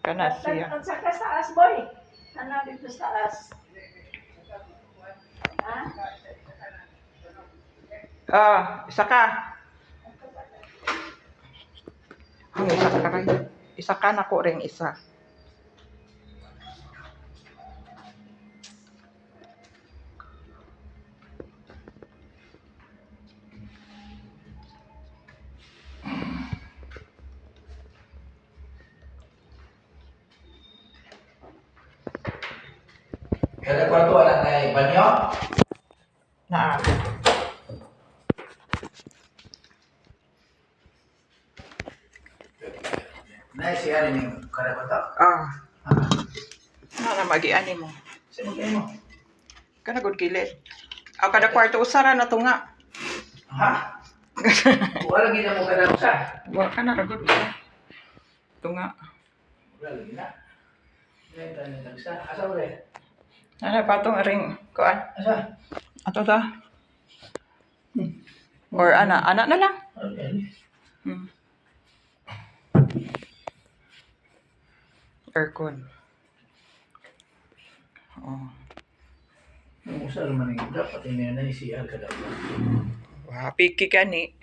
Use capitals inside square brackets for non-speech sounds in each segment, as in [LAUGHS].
Kana siya. Ang saka sa taas, boy. Ano dito sa taas? Ha? Ah, isa ka. Ang isa ka rin. Isa ka na ko rin isa. Kada kwarto anak na banyo. Na. Na siya rin yung kada kwarto. Ah. Na na magiani mo. Sino kayo mo? Kana gud kilit. Aw kada kwarto usara na to nga. Ha? [LAUGHS] Wala lagi na mo kada usa. Wa kana ra gud. To nga. Wala lagi na. Dahil tayo na tagsa. Asa mo rin? Ana patong ring kuan. Asa? Ato ta. Hmm. Or ana, ana na lang. Okay. Hmm. Aircon. Oh. Yung usa naman yung dapat yung na yung CR kada Wah, piki ka ni.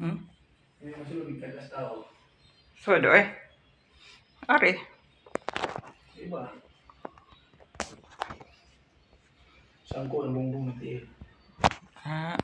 Hmm? So do I? Are you? Iba. Sangkut bumbung nanti. Ah.